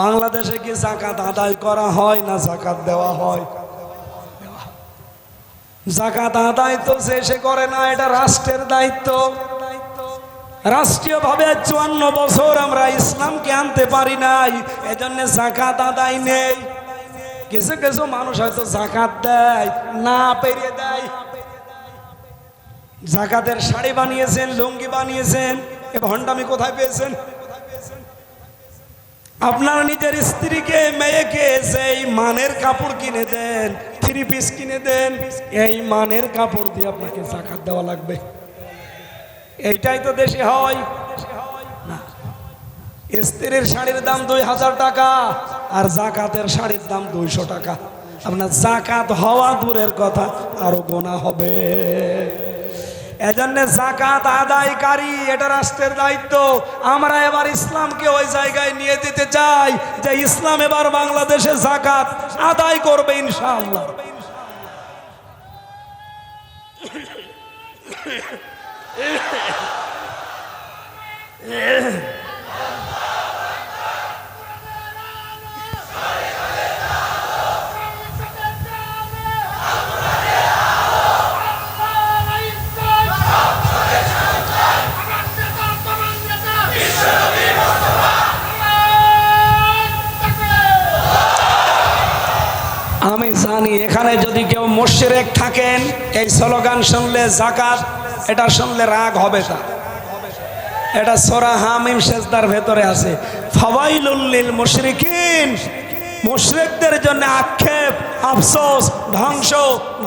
বাংলাদেশে কি জাকাত আদায় করা হয় না জাকাত দেওয়া হয়? জাকাত আদায় তো সে সে করে না, এটা রাষ্ট্রের দায়িত্ব। রাষ্ট্রীয়ভাবে চুয়ান্ন বছর আমরা ইসলামকে আনতে পারি নাই, এজন্য জাকাত আদায় নেই। কিছু কিছু মানুষ হয়তো জাকাত দেয়, না পেরিয়ে দেয়। জাকাতের শাড়ি বানিয়েছেন, লুঙ্গি বানিয়েছেন, এ ভণ্ডামি কোথায় পেয়েছেন? আপনার নিজের স্ত্রীকে, মেয়েকে সেই মানের কাপড় কিনে দেন থ্রি পিস কিনে দেন, এই মানের কাপড় দিয়ে আপনাকে জাকাত দেওয়া লাগবে। এইটাই তো দেশে হয়। না। স্ত্রীর শাড়ির দাম দুই হাজার টাকা, আর জাকাতের শাড়ির দাম দুইশো টাকা। আপনার জাকাত হওয়া দূরের কথা, আরও গোনা হবে। এজন্য জাকাত আদায়কারী এটা রাষ্ট্রের দায়িত্ব আমরা এবার ইসলামকে ওই জায়গায় নিয়ে যেতে চাই যে ইসলাম এবার বাংলাদেশে জাকাত আদায় করবে ইনশাআল্লাহ আমি জানি, এখানে যদি কেউ মোশেরেক থাকেন, এই স্লোগান শুনলে জাকাত, এটা শুনলে রাগ হবে তা এটা সোরা হামিম শেষদার ভেতরে আছে। ফাওয়াইলুল্লিল মুশরিকিন। মুশরিকদের জন্য আক্ষেপ, আফসোস, ধ্বংস,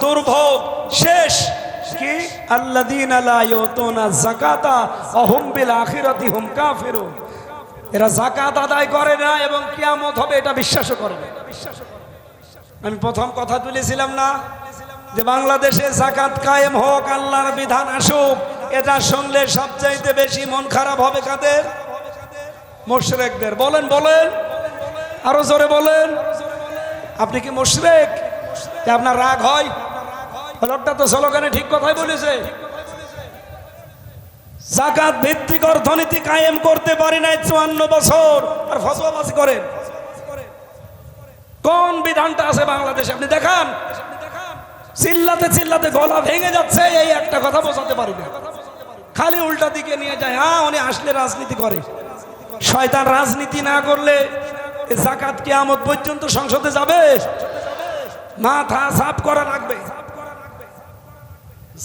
দুর্ভোগ, শেষ। কি? আল্লাযীনা লা ইউতুনা যাকাতা ওয়া হুম বিল আখিরাতি হুম কাফিরুন। এরা যাকাত আদায় করে না এবং কিয়ামত হবে এটা বিশ্বাসও করে না। আমি প্রথম কথা তুলেছিলাম না যে বাংলাদেশে জাকাত কায়েম হোক, আল্লাহর বিধান আসুক, এটা শুনলে সবচাইতে বেশি মন খারাপ হবে কাদের? মোশরেকদের। বলেন বলেন। আরও জোরে বলেন। আপনি কি মোশরেক? আপনার রাগ হয়? লোকটা তো স্লোগানে ঠিক কথাই বলেছে। জাকাত ভিত্তিক অর্থনীতি কায়েম করতে পারি নাই চুয়ান্ন বছর। আর ফসলাবাসি করেন। কোন বিধানটা আছে বাংলাদেশে? আপনি দেখান। চিল্লাতে চিল্লাতে গলা ভেঙে যাচ্ছে, এই একটা কথা বোঝাতে পারি না। খালি উল্টা দিকে নিয়ে যায় হ্যাঁ উনি আসলে রাজনীতি করে। শয়তান রাজনীতি না করলে জাকাত কিয়ামত পর্যন্ত সংসদে যাবে। মাথা সাফ করা লাগবে।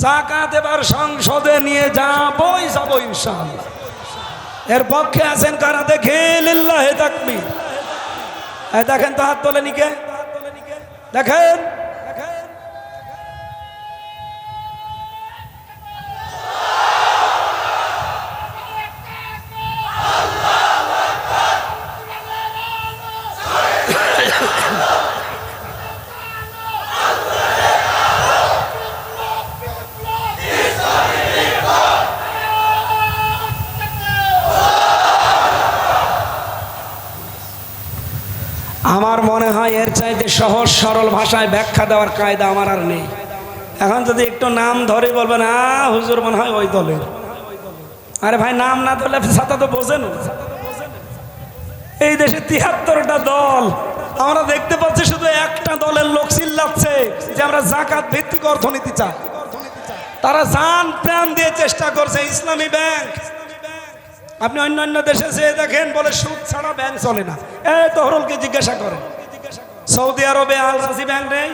জাকাত এবার সংসদে নিয়ে যাবই যাব ইনশাআল্লাহ। এর পক্ষে আছেন কারা? দেখে লিল্লাহে তাকবীর। দেখেন তো হাত তোলেনি কে? দেখেন। সহজ সরল ভাষায় ব্যাখ্যা দেওয়ার কায়দা আমার আর নেই। এখন যদি একটু নাম ধরে বলবেন, আ, হুজুর মনে হয় ওই দলের। আরে ভাই, নাম না ধরলে সাথে তো বোঝেন। এই দেশে তিয়াত্তরটা দল। আমরা দেখতে পাচ্ছি শুধু একটা দলের লোক চিল্লাচ্ছে যে আমরা জাকাত ভিত্তিক অর্থনীতি চাই। তারা জান, প্রাণ দিয়ে চেষ্টা করছে, ইসলামী ব্যাংক। আপনি অন্য অন্য দেশে যেয়ে দেখেন, বলে সুদ ছাড়া ব্যাংক চলে না। এই তহরুলকে জিজ্ঞাসা করেন। সৌদি আরবে আল রাজি ব্যাংক নেই।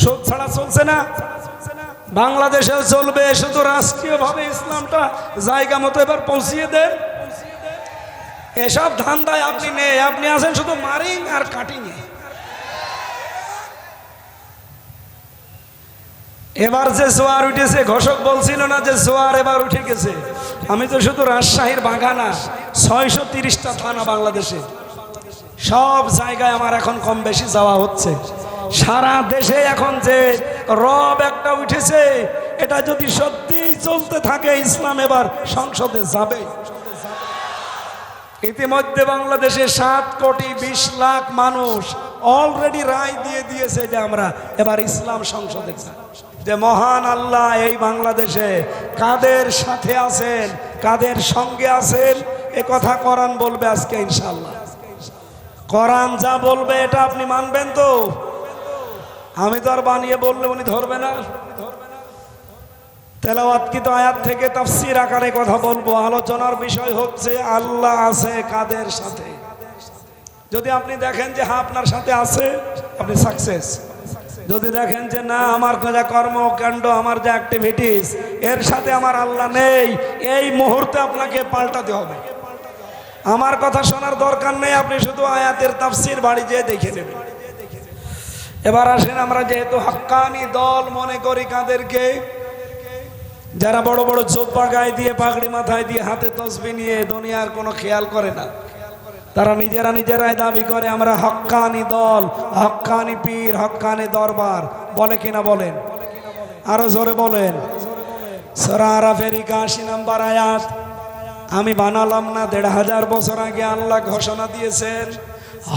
সুদ ছাড়া চলছে না। বাংলাদেশেও চলবে, শুধু রাষ্ট্রীয়ভাবে ইসলামটা জায়গা মতো এবার পৌঁছিয়ে দেন। এসব ধান্দায় আপনি নেই, আপনি আছেন শুধু মারিং আর কাটিং এবার যে জোয়ার উঠেছে, ঘোষক বলছিল না যে জোয়ার এবার উঠে গেছে। আমি তো শুধু রাজশাহীর বাগানা, ছয়শো তিরিশটা থানা বাংলাদেশে। সব জায়গায় আমার এখন কম বেশি যাওয়া হচ্ছে। সারা দেশে এখন যে রব একটা উঠেছে, এটা যদি সত্যি চলতে থাকে, ইসলাম এবার সংসদে যাবে। ইতিমধ্যে বাংলাদেশে সাত কোটি বিশ লাখ মানুষ অলরেডি রায় দিয়ে দিয়েছে যে আমরা এবার ইসলাম সংসদে যে মহান আল্লাহ এই বাংলাদেশে কাদের সাথে আছেন, কাদের সঙ্গে আছেন, এ কথা কোরআন বলবে আজকে ইনশাল্লাহ কোরআন যা বলবে এটা আপনি মানবেন তো? আমি তো আর বানিয়ে বললে উনি ধরবে না। তেলাওয়াতকৃত আয়াত থেকে তাফসির আকারে কথা বলব? আলোচনার বিষয় হচ্ছে আল্লাহ আছে কাদের সাথে? যদি আপনি দেখেন যে হ্যাঁ আপনার সাথে আছে, আপনি সাকসেস যদি দেখেন যে না, আমার যা কর্মকাণ্ড আমার যে অ্যাক্টিভিটিস এর সাথে আমার আল্লাহ নেই, এই মুহূর্তে আপনাকে পাল্টাতে হবে। আমার কথা শোনার দরকার নেই, আপনি শুধু আয়াতের তাফসির বাড়ি যেয়ে দেখে নেবেন। এবার আসেন, আমরা যেহেতু হাক্কানি দল মনে করি কাদেরকে, যারা বড় বড় চোপ্পা গায়ে দিয়ে, পাগড়ি মাথায় দিয়ে হাতে তসবি নিয়ে দুনিয়ার কোনো খেয়াল করে না। তারা নিজেরা নিজেরাই দাবি করে, আমরা হক্কানি দল, হক্কানি পীর, হক্কানি দরবার। বলে কিনা বলেন? আরও জোরে বলেন। সরা আরাফের একাশি নাম্বার আয়াত। আমি বানালাম না, দেড় হাজার বছর আগে আল্লাহ ঘোষণা দিয়েছেন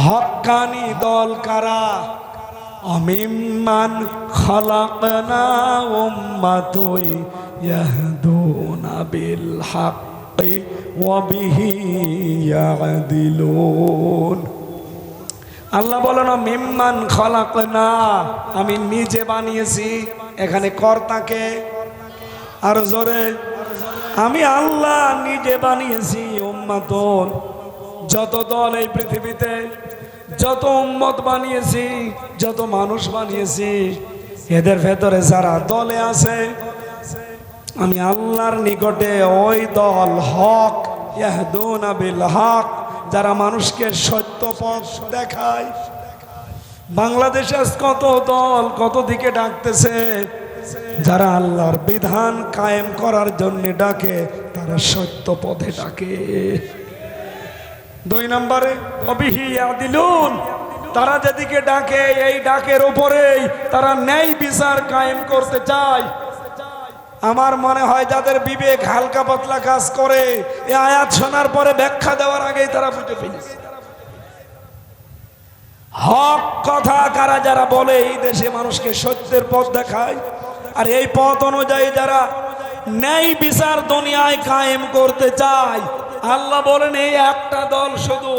হক্কানি দল কারা? অমিম্মান খলাকনা উম্মাতুই ইয়াহদুনা বিল হাক্কি ওয়া বিহি ইয়াদিলুন আল্লাহ বলেন মিম্মান খলাকনা, আমি নিজে বানিয়েছি, এখানে কর্তাকে, আর জোরে আমি আল্লাহ নিজে বানিয়েছি উম্মাতন। যত দল এই পৃথিবীতে, যত উম্মত বানিয়েছি, যত মানুষ বানিয়েছি, এদের ভেতরে যারা দলে আছে, আমি আল্লাহর নিকটে ওই দল হক বিল হক, যারা মানুষকে সত্য পথ দেখায়। বাংলাদেশে কত দল কত দিকে ডাকতেছে যারা আল্লাহর বিধান কায়েম করার জন্য ডাকে, তারা সত্য পথে ডাকে। দুই নম্বরে, অবিহি দিলুন তারা যেদিকে ডাকে, এই ডাকের উপরেই তারা ন্যায় বিচার কায়েম করতে চায়। আমার মনে হয় যাদের বিবেক হালকা পাতলা কাজ করে, এ আয়াত শোনার পরে ব্যাখ্যা দেওয়ার আগেই তারা বুঝে ফেলেছে। হক কথা কারা যারা বলে, এই দেশে মানুষকে সত্যের পথ দেখায় আর এই পথ অনুযায়ী যারা ন্যায় বিচার দুনিয়ায় কায়েম করতে চায়, আল্লাহ বলেন, এই একটা দল শুধু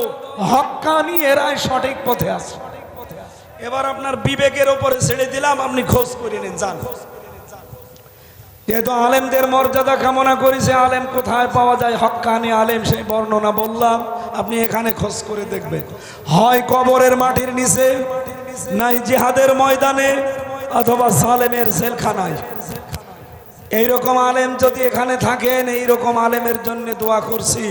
হক্কানি এরাই সঠিক পথে আছে। এবার আপনার বিবেকের ওপরে ছেড়ে দিলাম, আপনি খোঁজ করে নিন, যান। যেহেতু আলেমদের মর্যাদা কামনা করেছে, আলেম কোথায় পাওয়া যায়? হক্কানি আলেম, সেই বর্ণনা বললাম, আপনি এখানে খোঁজ করে দেখবেন। হয় কবরের মাটির নিচে, নাই জিহাদের ময়দানে অথবা সালেমের জেলখানায়। এইরকম আলেম যদি এখানে থাকেন, এইরকম আলেমের জন্য দোয়া করছি।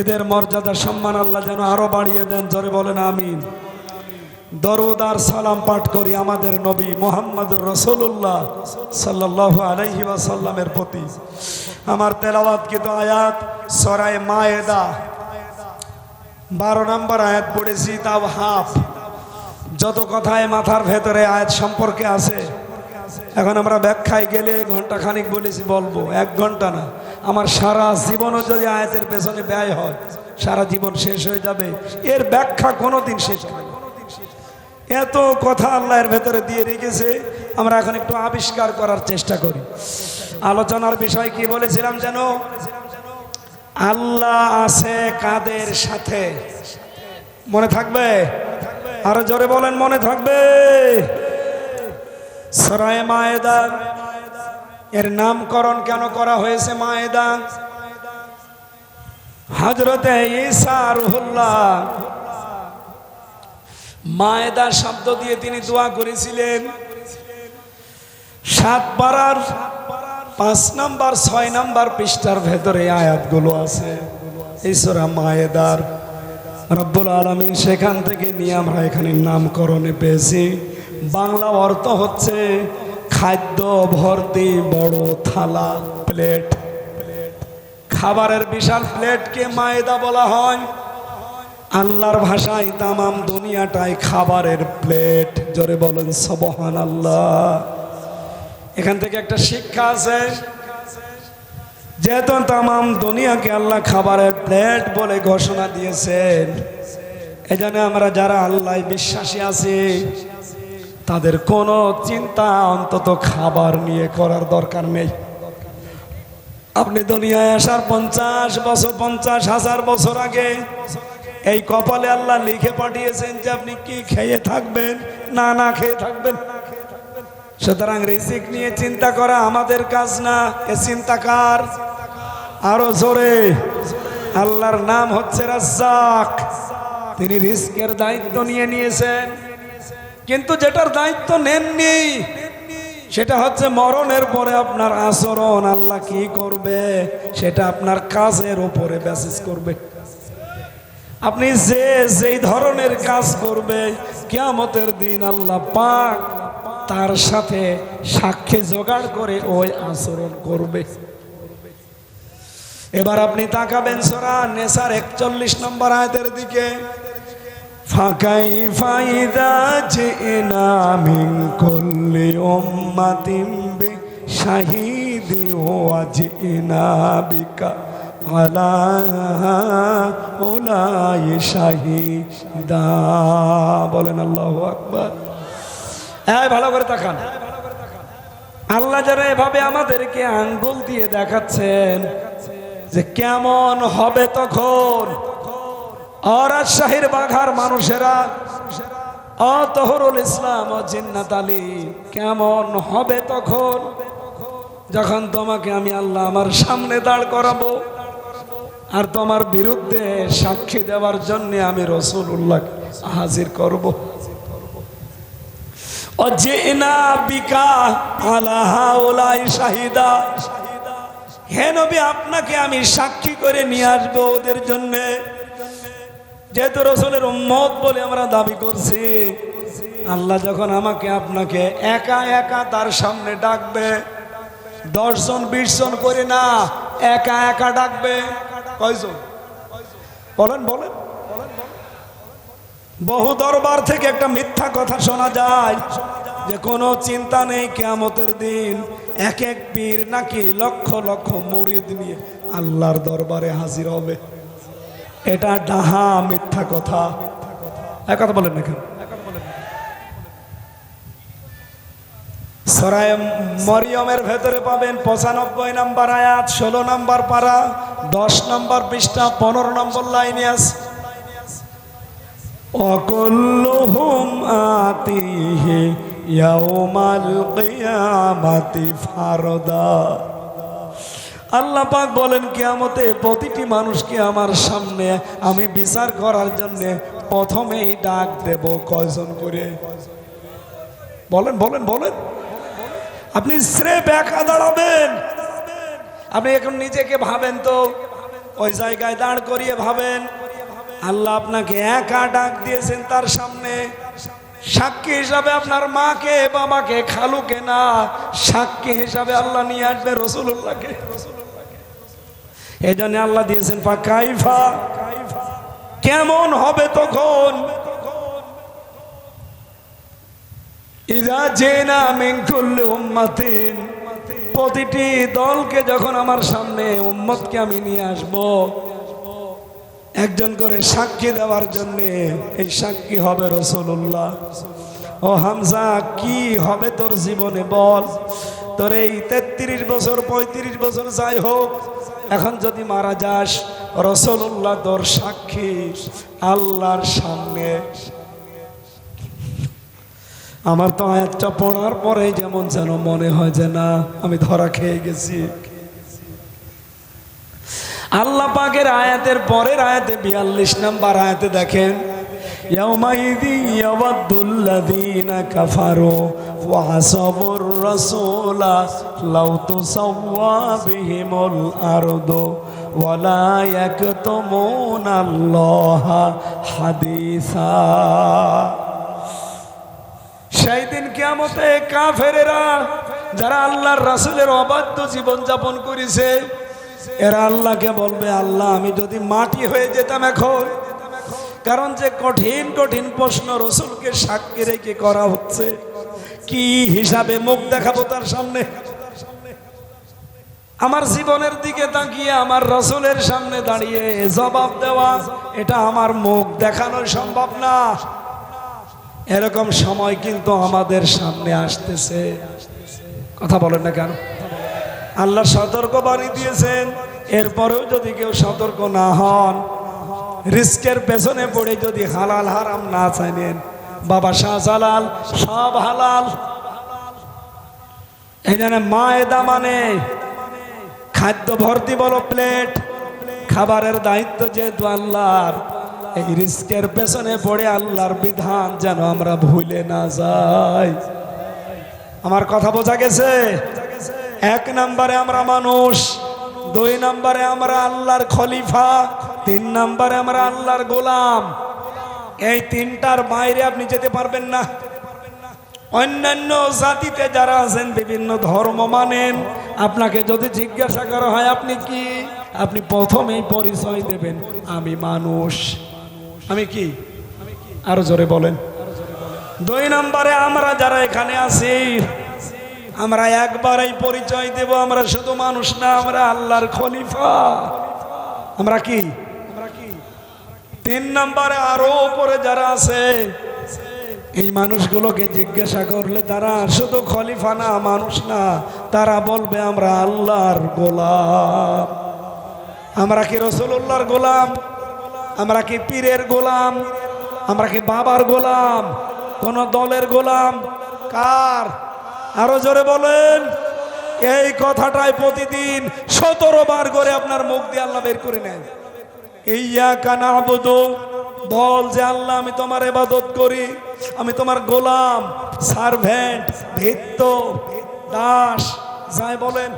এদের মর্যাদা, সম্মান আল্লাহ যেন আরও বাড়িয়ে দেন, জোরে বলেন আমিন। দরুদ আর সালাম পাঠ করি আমাদের নবী মোহাম্মদ রসুল্লাহ সাল্লাহ আলাইহি ওয়াসাল্লামের প্রতি। আমার তেলাওয়াত কিন্তু আয়াত? সরায় মায়েদা। বারো নম্বর আয়াত পড়েছি তাও হাফ যত কথায় মাথার ভেতরে আয়াত সম্পর্কে আছে, এখন আমরা ব্যাখ্যায় গেলে ঘণ্টা খানিক বলেছি, বলব, এক ঘণ্টা না। আমার সারা জীবনও যদি আয়াতের পেছনে ব্যয় হয়, সারা জীবন শেষ হয়ে যাবে। এর ব্যাখ্যা কোনোদিন শেষ হবে না। এত কথা আল্লাহর ভেতরে দিয়ে রেখেছে, আমরা এখন একটু আবিষ্কার করার চেষ্টা করি। আলোচনার বিষয় কি বলেছিলাম যেন? আল্লাহ আছে কাদের সাথে? মনে থাকবে? আরও জোরে বলেন, মনে থাকবে। সরায় মায়েদা, এর নামকরণ কেন করা হয়েছে মায়েদা? হজরতে মায়েদা শব্দ দিয়ে তিনি দোয়া করেছিলেন। সাত পাড়ার পাঁচ নাম্বার, ছয় নাম্বার পৃষ্ঠার ভেতরে আয়াতগুলো আছে। এই ঈশ্বরা মায়েদার রব্বুল আলমিন সেখান থেকে নিয়ে আমরা এখানে নামকরণে পেয়েছি। বাংলা অর্থ হচ্ছে খাদ্য ভর্তি বড় থালা, প্লেট। খাবারের বিশাল প্লেটকে মায়েদা বলা হয়। আল্লাহর ভাষায় তামাম দুনিয়াটাই খাবারের প্লেট। জোরে বলেন সবহান আল্লাহ এখান থেকে একটা শিক্ষা আছে। যেহেতু তামাম দুনিয়াকে আল্লাহ খাবারের প্লেট বলে ঘোষণা দিয়েছেন এই জন্য আমরা যারা আল্লাহ বিশ্বাসী আছি, তাদের কোনো চিন্তা অন্তত খাবার নিয়ে করার দরকার নেই। আপনি দুনিয়ায় আসার পঞ্চাশ বছর, পঞ্চাশ হাজার বছর আগে এই কপালে আল্লাহ লিখে পাঠিয়েছেন যে আপনি কি খেয়ে থাকবেন, না না খেয়ে থাকবেন। সুতরাং রিজিক নিয়ে চিন্তা করা আমাদের কাজ না, এ চিন্তা কার আরও জোরে। আল্লাহর নাম হচ্ছে রাজ্জাক। তিনি রিস্কের দায়িত্ব নিয়ে নিয়েছেন। কিন্তু যেটার দায়িত্ব নেননি, সেটা হচ্ছে মরণের পরে আপনার আচরণ। আল্লাহ কি করবে? সেটা আপনার কাজের উপরে ব্যাসিস করবে। আপনি যে, যেই ধরনের কাজ করবে, কিয়ামতের দিন আল্লাহ পাক তার সাথে সাক্ষী জোগাড় করে ওই আচরণ করবে। এবার আপনি তাকাবেন সোরা নেসার একচল্লিশ নম্বর আয়তের দিকে। ফাঁকাই ফাইদা জিনা মিন কুল্লি উম্মাতিন বি শাহিদি ওয়া জিনা বিকা আলা উলাই শাহিদা। বলেন আল্লাহ আকবার। হ্যাঁ ভালো করে তাকান। আল্লাহ যারা এভাবে আমাদেরকে আঙ্গুল দিয়ে দেখাচ্ছেন যে কেমন হবে তখন? অরাজশাহীর বাঘার মানুষেরা অতহরুল ইসলাম ও জিন্নাত আলী, কেমন হবে তখন? যখন তোমাকে আমি আল্লাহ আমার সামনে দাঁড় করাবো, আর তোমার বিরুদ্ধে সাক্ষী দেওয়ার জন্য আমি রসুল উল্লাহ হাজির করব। অজেনা বিকা আলাহা ওলাই শাহিদা। হে নবী, আপনাকে আমি সাক্ষী করে নিয়ে আসব ওদের জন্যে। যেহেতু রসুলের উম্মত বলে আমরা দাবি করছি, আল্লাহ যখন আমাকে আপনাকে একা একা তার সামনে ডাকবে, দশজন বিশ জন করে না, একা একা ডাকবে। কয়জন? বলেন বলেন। বহু দরবার থেকে একটা মিথ্যা কথা শোনা যায়। যে কোনো চিন্তা নেই কেয়ামতের দিন। এক এক পীর নাকি লক্ষ লক্ষ মুরিদ নিয়ে আল্লাহর দরবারে হাজির হবে। এটা ডাহা মিথ্যা কথা। এক কথা বলেন না সরায় মরিয়মের ভেতরে পাবেন পঁচানব্বই নাম্বার আয়াত, ষোলো নাম্বার পারা, দশ নম্বর পৃষ্ঠা, পনেরো নম্বর লাইনে আছে অকল্লুহুম আতিহি ইয়াউমাল কিয়ামাতি ফারদা। আল্লাহ পাক বলেন, কিয়ামতে প্রতিটি মানুষকে আমার সামনে আমি বিচার করার জন্য প্রথমেই ডাক দেব। কয়জন করে? বলেন বলেন বলেন। আপনি স্রেফ একা দাঁড়াবেন। আপনি এখন নিজেকে ভাবেন তো, ওই জায়গায় দাঁড় করিয়ে ভাবেন। আল্লাহ আপনাকে একা ডাক দিয়েছেন তার সামনে। সাক্ষী হিসাবে আপনার মাকে, বাবাকে, খালুকে না, সাক্ষী হিসাবে আল্লাহ নিয়ে আসবে রসুল্লাহকে এই জন্য আল্লাহ দিয়েছেন কেমন হবে তখন? প্রতিটি দলকে যখন আমার সামনে, উম্মতকে আমি নিয়ে আসব একজন করে সাক্ষী দেওয়ার জন্য এই সাক্ষী হবে রসুল্লাহ ও হামজা, কি হবে তোর জীবনে বল? তোর এই তেত্রিশ বছর, পঁয়ত্রিশ বছর যাই হোক, এখন যদি মারা যাস রসুল্লাহ তোর সাক্ষী আল্লাহর সামনে। আমার তো আয়াতটা পড়ার পরে যেমন যেন মনে হয় যে না, আমি ধরা খেয়ে গেছি। আল্লাহ পাকের আয়াতের পরের আয়াতে বিয়াল্লিশ নাম্বার আয়াতে দেখেন কাফারো ওয়াসবর রসোলা লাউতু সওয়াবিহিমুল ওয়ালা হাদিসা। যারা আল্লাহর রাসূলের অবাধ্য জীবন যাপন করেছে এরা আল্লাহকে বলবে, আল্লাহ, আমি যদি মাটি হয়ে যেতাম এখন। কারণ যে কঠিন কঠিন প্রশ্ন রসুলকে সাক্ষী রেখে করা হচ্ছে, কি হিসাবে মুখ দেখাবো তার সামনে? আমার জীবনের দিকে তাকিয়ে, আমার রসুলের সামনে দাঁড়িয়ে জবাব দেওয়া, এটা আমার মুখ দেখানো সম্ভব না। এরকম সময় কিন্তু আমাদের সামনে আসতেছে। কথা বলেন না কেন? আল্লাহ সতর্ক বাণী দিয়েছেন। এরপরেও যদি কেউ সতর্ক না হন, রিস্কের পেছনে পড়ে যদি হালাল হারাম না চাইলেন বাবা শাহজালাল সব হালাল। এই জন্য মায়েদা মানে খাদ্য ভর্তি বলো প্লেট। খাবারের দায়িত্ব যেহেতু আল্লাহর, এই রিস্কের পেছনে পড়ে আল্লাহর বিধান যেন আমরা ভুলে না যাই। আমার কথা বোঝা গেছে? এক নম্বরে আমরা মানুষ, দুই নম্বরে আমরা আল্লাহর খলিফা, তিন নম্বরে আমরা আল্লাহর গোলাম। এই তিনটার বাইরে আপনি যেতে পারবেন না। অন্যান্য জাতিতে যারা আছেন, বিভিন্ন ধর্ম মানেন, আপনাকে যদি জিজ্ঞাসা করা হয়, আপনি কি? আপনি প্রথমেই পরিচয় দেবেন, আমি মানুষ। আমি কি? আরও জোরে বলেন। দুই নম্বরে আমরা যারা এখানে আছি আমরা একবারই পরিচয় দেব, আমরা শুধু মানুষ না, আমরা আল্লাহর খলিফা। আমরা কি? তিন নম্বরে আরও উপরে যারা আছে, এই মানুষগুলোকে জিজ্ঞাসা করলে তারা শুধু খলিফা না, মানুষ না, তারা বলবে, আমরা আল্লাহর গোলাম। আমরা কি রসুল্লাহর গোলাম? আমরা কি পীরের গোলাম? আমরা কি বাবার গোলাম? কোন দলের গোলাম? কার? আরও জোরে বলেন। এই কথাটাই প্রতিদিন সতেরো বার করে আপনার মুখ দিয়ে আল্লাহ বের করে নেন ইয়া কানা আবুদু বল যে আল্লাহ, আমি তোমার ইবাদত করি, আমি তোমার গোলাম, সার্ভেন্ট ভিত্ত দাস, যাই বলেন।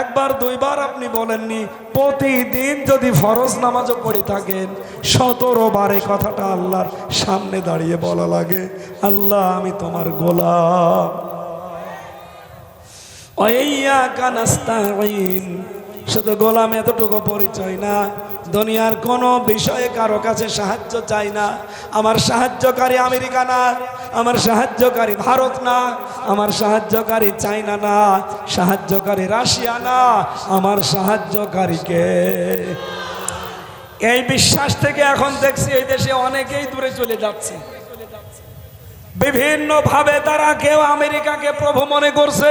একবার, দুইবার আপনি বলেননি, প্রতিদিন যদি ফরজ নামাজও পড়ে থাকেন, সতেরো বার কথাটা আল্লাহর সামনে দাঁড়িয়ে বলা লাগে, আল্লাহ, আমি তোমার গোলাম। শুধু গোলাম এতটুকু পরিচয় না, দুনিয়ার কোনো বিষয়ে কারও কাছে সাহায্য চাই না। আমার সাহায্যকারী আমেরিকা না, আমার সাহায্যকারী ভারত না, আমার সাহায্যকারী চাইনা না, সাহায্যকারী রাশিয়া না, আমার সাহায্যকারীকে এই বিশ্বাস থেকে এখন দেখছি এই দেশে অনেকেই দূরে চলে যাচ্ছে। বিভিন্ন ভাবে তারা কেউ আমেরিকাকে প্রভু মনে করছে,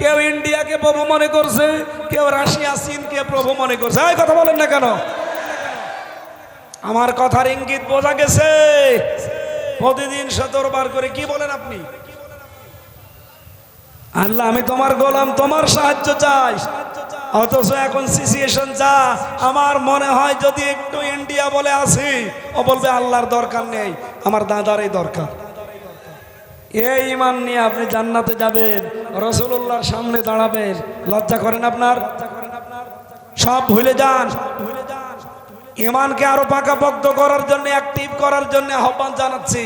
কেউ ইন্ডিয়াকে প্রভু মনে করছে, কেউ রাশিয়া, চীনকে প্রভু মনে করছে। এই কথা বলেন না কেন? আমার কথার ইঙ্গিত বোঝা গেছে। প্রতিদিন সতেরো বার করে কি বলেন আপনি? আল্লাহ, আমি তোমার গোলাম, তোমার সাহায্য চাই। অথচ এখন সিচুয়েশন যা, আমার মনে হয় যদি একটু ইন্ডিয়া বলে আসি, ও বলবে আল্লাহর দরকার নেই, আমার দাদারই দরকার। এই ইমান নিয়ে আপনি জান্নাতে যাবেন রসুল্লাহর সামনে দাঁড়াবেন লজ্জা করেন আপনার সব ভুলে যান ইমানকে আরও পাকাপোক্ত করার জন্য অ্যাক্টিভ করার জন্য আহ্বান জানাচ্ছি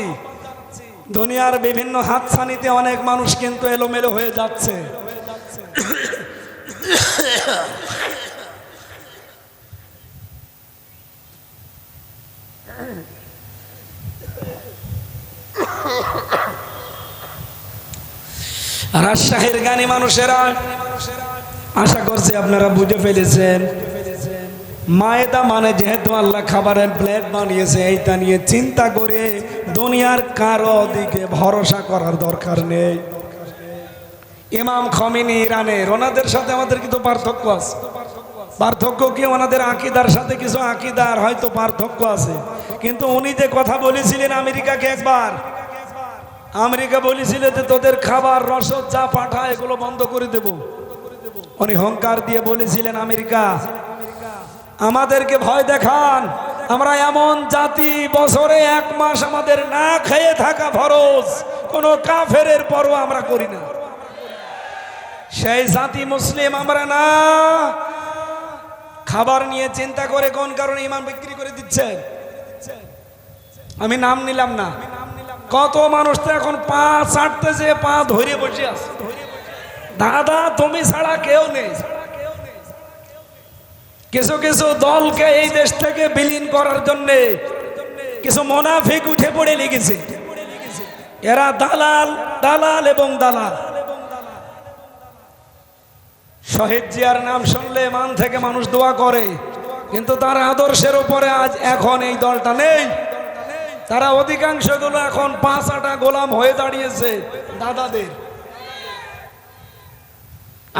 দুনিয়ার বিভিন্ন হাতছানিতে অনেক মানুষ কিন্তু এলোমেলো হয়ে যাচ্ছে রাজশাহীর গানি মানুষেরা, আশা করছি আপনারা বুঝে ফেলেছেন। মায়েদা মানে যেহেতু আল্লাহ খাবারের প্লেট বানিয়েছে, এইটা নিয়ে চিন্তা করে দুনিয়ার কারও দিকে ভরসা করার দরকার নেই। ইমাম খমিনি ইরানের ওনাদের সাথে আমাদের কিন্তু পার্থক্য আছে। পার্থক্য কি? ওনাদের আকিদার সাথে কিছু আকিদার হয়তো পার্থক্য আছে। কিন্তু উনি যে কথা বলেছিলেন আমেরিকাকে একবার আমেরিকা বলেছিল যে তোদের খাবার, রসদ যা পাঠা এগুলো বন্ধ করে দেব। উনি হংকার দিয়ে বলেছিলেন, আমেরিকা, আমাদেরকে ভয় দেখান। আমরা এমন জাতি, বছরে এক মাস আমাদের না খেয়ে থাকা ফরজ। কোন কাফের পরও আমরা করি না। সেই জাতি মুসলিম আমরা না। খাবার নিয়ে চিন্তা করে কোন কারণে ইমান বিক্রি করে দিচ্ছেন? আমি নাম নিলাম না। কত মানুষ তো এখন পা চাটতেছে পা ধরে বসে আছে। দাদা, তুমি ছাড়া কেউ নেই। কিছু কিছু দলকে এই দেশ থেকে বিলীন করার জন্য কিছু মোনাফিক উঠে পড়ে লেগেছে। এরা দালাল দালাল এবং দালাল। শহীদ জিয়ার নাম শুনলে মান থেকে মানুষ দোয়া করে, কিন্তু তার আদর্শের উপরে আজ এখন এই দলটা নেই। তারা অধিকাংশগুলো এখন পাঁচ আটা গোলাম হয়ে দাঁড়িয়েছে, দাদাদের।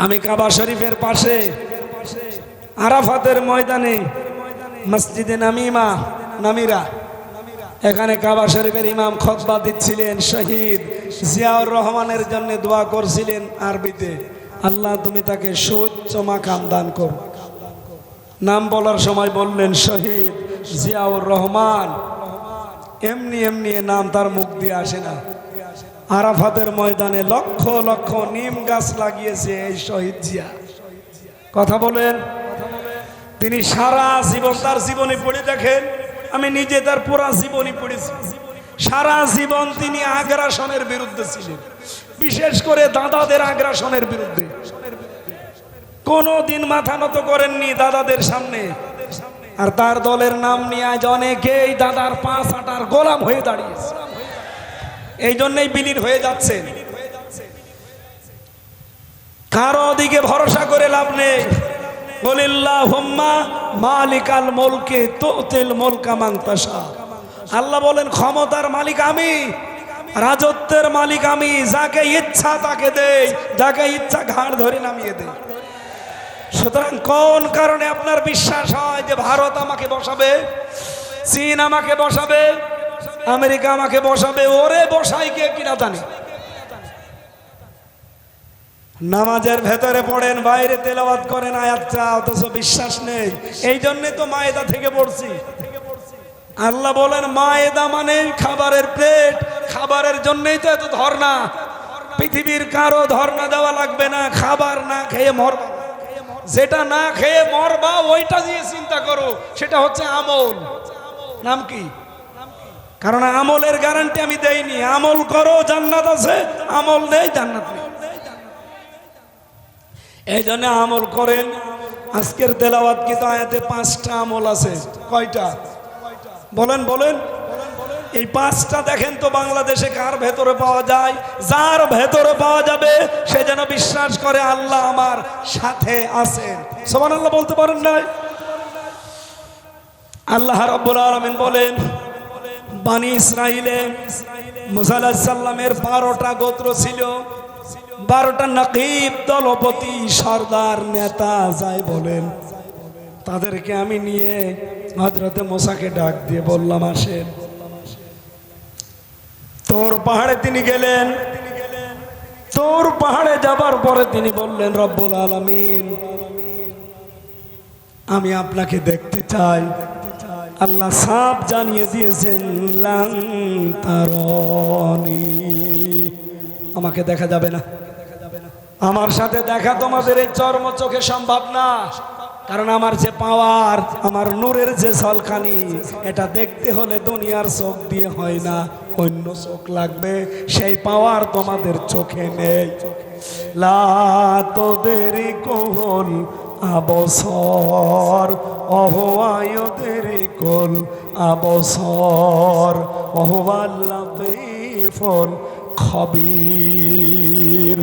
আমি কাবা শরীফের পাশে, আরাফাতের ময়দানে, মসজিদে নামিমা, নামিরা। এখানে কাবা শরীফের ইমাম খতবা দিচ্ছিলেন, শহীদ জিয়াউর রহমানের জন্য দোয়া করছিলেন আরবিতে। আল্লাহ, তুমি তাকে সৌচ্চ মাকাম দান করো। নাম বলার সময় বললেন, শহীদ জিয়াউর রহমান এমনি এমনি এ নাম তার মুখ দিয়ে আসে না। আরাফাতের ময়দানে লক্ষ লক্ষ নিম গাছ লাগিয়েছে এই শহীদ জিয়া। কথা বলেন, তিনি সারা জীবন তার জীবনী পড়ে দেখেন, আমি নিজে তার পুরা জীবনী পড়েছি। সারা জীবন তিনি আগ্রাসনের বিরুদ্ধে ছিলেন, বিশেষ করে দাদাদের আগ্রাসনের বিরুদ্ধে। কোনো দিন মাথা নত করেননি দাদাদের সামনে। আর তার দলের নাম নিয়ে আজ অনেকেই দাদার পাঁচ আটার গোলাম হয়ে দাঁড়িয়েছে। এই জন্যই বিলীন হয়ে যাচ্ছে। কারও দিকে ভরসা করে লাভ নেই। মালিকাল মোলকে তোতেল মোলকা মাংতাসা আল্লাহ বলেন, ক্ষমতার মালিক আমি, রাজত্বের মালিক আমি, যাকে ইচ্ছা তাকে দেই, যাকে ইচ্ছা ঘাড় ধরে নামিয়ে দেয় সুতরাং কোন কারণে আপনার বিশ্বাস হয় যে ভারত আমাকে বসাবে? চীন আমাকে বসাবে? আমেরিকা আমাকে বসাবে? ওরে বসাই কে কিনা জানে। নামাজের ভেতরে পড়েন, বাইরে তেলাওয়াত করেন আয়াতটা অথচ বিশ্বাস নেই। এই জন্যে তো মায়েদা থেকে পড়ছি। আল্লাহ বলেন, মায়েদা মানে খাবারের প্লেট। খাবারের জন্যই তো এত ধর্ণা। পৃথিবীর কারও ধর্ণা দেওয়া লাগবে না। খাবার না খেয়ে মরবা। যেটা না খেয়ে মরবা, ওইটা দিয়ে চিন্তা করো। সেটা হচ্ছে আমল। নাম কি? কারণ আমলের গ্যারান্টি আমি দেইনি। আমল করো, জান্নাত আছে। আমল নেই, জান্নাত নেই। এই জন্য আমল করেন। আজকের তেলাওয়াত কিন্তু আয়াতে পাঁচটা আমল আছে। কয়টা? বলেন বলেন। এই পাঁচটা দেখেন তো বাংলাদেশে কার ভেতরে পাওয়া যায়, যার ভেতরে পাওয়া যাবে, সে যেন বিশ্বাস করে আল্লাহ আমার সাথে আছেন। সমান আল্লাহ বলতে পারেন নাই? আল্লাহ রব্বুল আলমিন বলেন, বানি ইসরাইলে মুসাল্লামের বারোটা গোত্র ছিল। বারোটা নকিব দলপতি সর্দার নেতা যাই বলেন, তাদেরকে আমি নিয়ে হজরতে মোসাকে ডাক দিয়ে বললাম, আসেন। তোর পাহাড়ে তিনি গেলেন। তোর পাহাড়ে যাবার পরে তিনি বললেন, রব্বুল আলমিন, আমি আপনাকে দেখতে চাই। আল্লাহ সাপ জানিয়ে দিয়েছেন। আমাকে দেখা যাবে না। আমার সাথে দেখা তোমাদের এই চর্ম চোখে সম্ভব না। কারণ আমার যে পাওয়ার, আমার নূরের যে ঝলকানি এটা দেখতে হলে দুনিয়ার চোখ দিয়ে হয় না, অন্য চোখ লাগবে। সেই পাওয়ার তোমাদের চোখে নেই। লা তোদের কোহল আবসর অহওয়ায়দের কোল, আবসর অহওয়াল্লাতে ফল, খবির।